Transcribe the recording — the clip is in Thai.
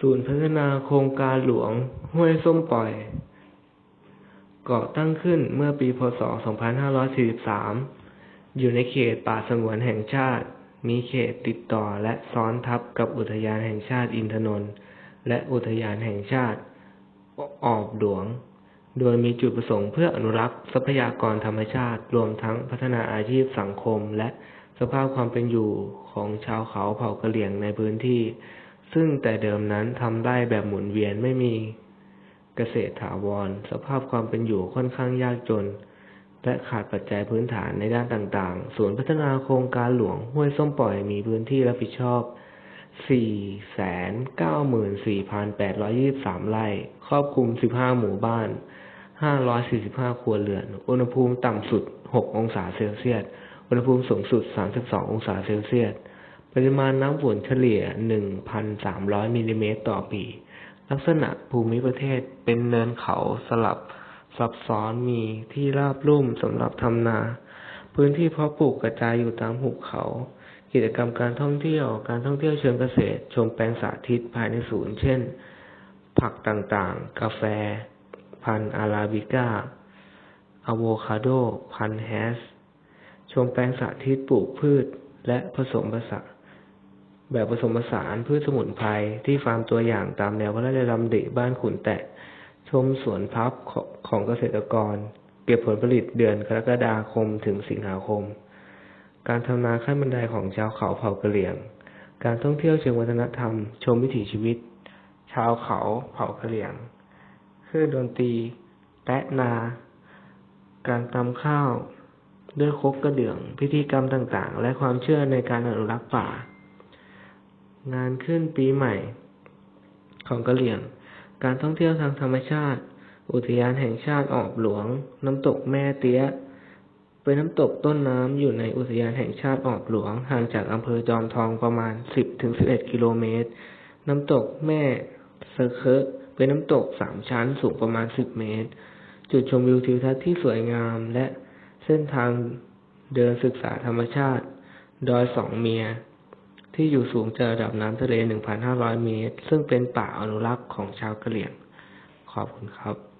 ศูนย์พัฒนาโครงการหลวง ห้วยส้มปล่อย ก่อตั้งขึ้นเมื่อปีพ.ศ.2543 อยู่ในเขตป่าสงวนแห่งชาติ มีเขตติดต่อและซ้อนทับกับอุทยานแห่งชาติอินทนนท์และอุทยานแห่งชาติ ออบหลวง โดยมีจุดประสงค์เพื่ออนุรักษ์ทรัพยากรธรรมชาติ รวมทั้งพัฒนาอาชีพสังคมและสภาพความเป็นอยู่ของชาวเขาเผ่ากะเหรี่ยงในพื้นที่ ซึ่งแต่เดิมนั้นทำได้แบบหมุนเวียนไม่มีเกษตรถาวร สภาพความเป็นอยู่ค่อนข้างยากจน และขาดปัจจัยพื้นฐานในด้านต่างๆ ศูนย์พัฒนาโครงการหลวงห้วยส้มปล่อยมีพื้นที่รับผิดชอบ 494,823 ไร่ ครอบคลุม 15 หมู่บ้าน 545 ครัวเรือน อุณหภูมิต่ำสุด 6 องศาเซลเซียส อุณหภูมิสูงสุด 32 องศาเซลเซียส ปริมาณน้ำฝนเฉลี่ย 1,300มิลลิเมตรต่อปี ลักษณะภูมิประเทศเป็นเนินเขาสลับซับซ้อนมีที่ราบลุ่มสำหรับทำนา พื้นที่เพาะปลูกกระจายอยู่ตามหุบเขา กิจกรรมการท่องเที่ยว การท่องเที่ยวเชิงเกษตร ชมแปลงสาธิตภายในศูนย์ เช่น ผักต่างๆ กาแฟ พันธุ์อาราบิก้าอะโวคาโด พันธุ์แฮชชมแปลงสาธิตปลูกพืชและผสมผสาน แบบผสมผสานพืชสมุนไพรที่ฟาร์มตัวอย่างตามแนวพระราชดำริบ้านขุนแตะ ชมสวนพับของเกษตรกร เก็บผลผลิตเดือนกรกฎาคมถึงสิงหาคม การทำนาขั้นบันไดของชาวเขาเผ่ากะเหรี่ยง การท่องเที่ยวเชิงวัฒนธรรม ชมวิถีชีวิต ชาวเขาเผ่ากะเหรี่ยงเครื่องดนตรีแตะนา การตำข้าว ด้วยคกกระเดื่อง พิธีกรรมต่างๆ และความเชื่อในการอนุรักษ์ป่า งานขึ้นปีใหม่ ของกะเหรี่ยง การท่องเที่ยวทางธรรมชาติ อุทยานแห่งชาติออบหลวง น้ำตกแม่เตี้ย เป็นน้ำตกต้นน้ำอยู่ในอุทยานแห่งชาติออบหลวง ห่างจากอำเภอจอมทองประมาณ 10-11 กิโลเมตร น้ำตกแม่เซอเคอะเป็นน้ำตกสามชั้นสูงประมาณ 10 เมตร จุดชมวิวทิวทัศน์ที่สวยงามและเส้นทางเดินศึกษาธรรมชาติ ดอยสองเมีย ที่อยู่สูงจากระดับน้ำทะเล 1,500 เมตร ซึ่งเป็นป่าอนุรักษ์ของชาวกะเหรี่ยง ขอบคุณครับ